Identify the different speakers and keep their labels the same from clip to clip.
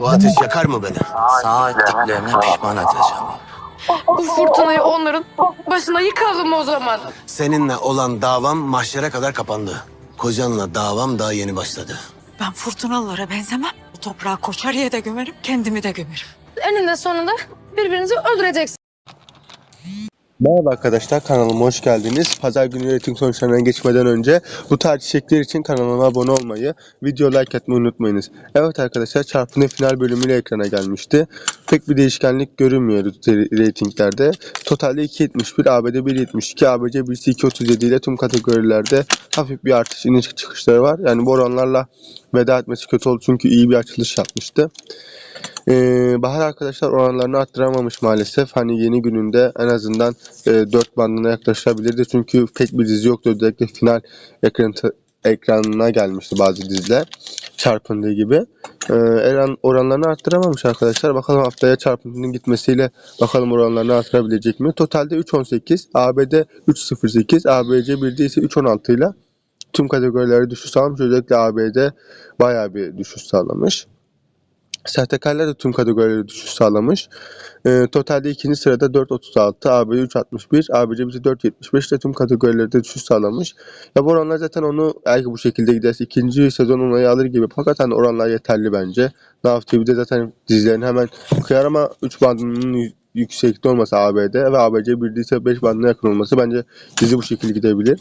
Speaker 1: Bu ateş yakar mı beni?
Speaker 2: Sağ ettiklerine pişman edeceğim.
Speaker 3: Bu fırtınayı onların başına yıkalım o zaman.
Speaker 1: Seninle olan davam mahşere kadar kapandı. Kocanla davam daha yeni başladı.
Speaker 4: Ben fırtınalara benzemem. Bu toprağa koçarıya da gömerim, kendimi de gömerim.
Speaker 3: Eninde sonunda birbirinizi öldüreceksiniz.
Speaker 5: Merhaba arkadaşlar kanalıma hoş geldiniz. Pazar günü üretim sonuçlarına geçmeden önce bu tarz içerikler için kanalıma abone olmayı, video like atmayı unutmayınız. Evet arkadaşlar çarpının final bölümüyle ekrana gelmişti. Pek bir değişkenlik görünmüyor reytinglerde. Totalde 2.71, ABD 1.72, ABC birisi 2.37 ile tüm kategorilerde hafif bir artış iniş çıkışları var. Yani bu oranlarla veda etmesi kötü oldu çünkü iyi bir açılış yapmıştı. Ee, Bahar arkadaşlar oranlarını arttıramamış maalesef. Hani yeni gününde en azından e, 4 bandına yaklaşabilirdi. Çünkü pek bir dizi yoktu. Özellikle final ekran, ekranına gelmişti bazı diziler. Çarpındığı gibi. Ee, Eren oranlarını arttıramamış arkadaşlar. Bakalım haftaya çarpıntının gitmesiyle bakalım oranlarını arttırabilecek mi? Totalde 3.18, ABD 3.08, ABC 1'de ise 3.16 ile tüm kategorilerde düşüş sağlamış. Özellikle ABD bayağı bir düşüş sağlamış. Sertekerler de tüm kategorilerde düşüş sağlamış. Ee, totalde ikinci sırada 4.36, AB 3.61, ABC bizi 4.75 de tüm kategorilerde düşüş sağlamış. Ya bu oranlar zaten onu eğer ki bu şekilde giderse ikinci sezon onayı alır gibi. Fakat hani oranlar yeterli bence. Nav TV'de zaten dizilerini hemen kıyar ama 3 bandının yüksekte olması ABD ve ABC bir ise 5 bandına yakın olması bence dizi bu şekilde gidebilir.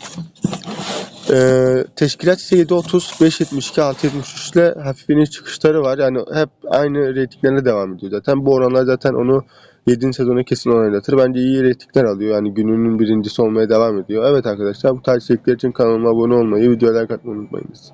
Speaker 5: Ee, teşkilat ise 7.30, 5.72, 6.73 ile hafif iniş çıkışları var. Yani hep aynı reytinglerine devam ediyor zaten. Bu oranlar zaten onu 7. sezona kesin onaylatır. Bence iyi reytingler alıyor. Yani gününün birincisi olmaya devam ediyor. Evet arkadaşlar bu tarz içerikler için kanalıma abone olmayı, videoya like atmayı unutmayınız.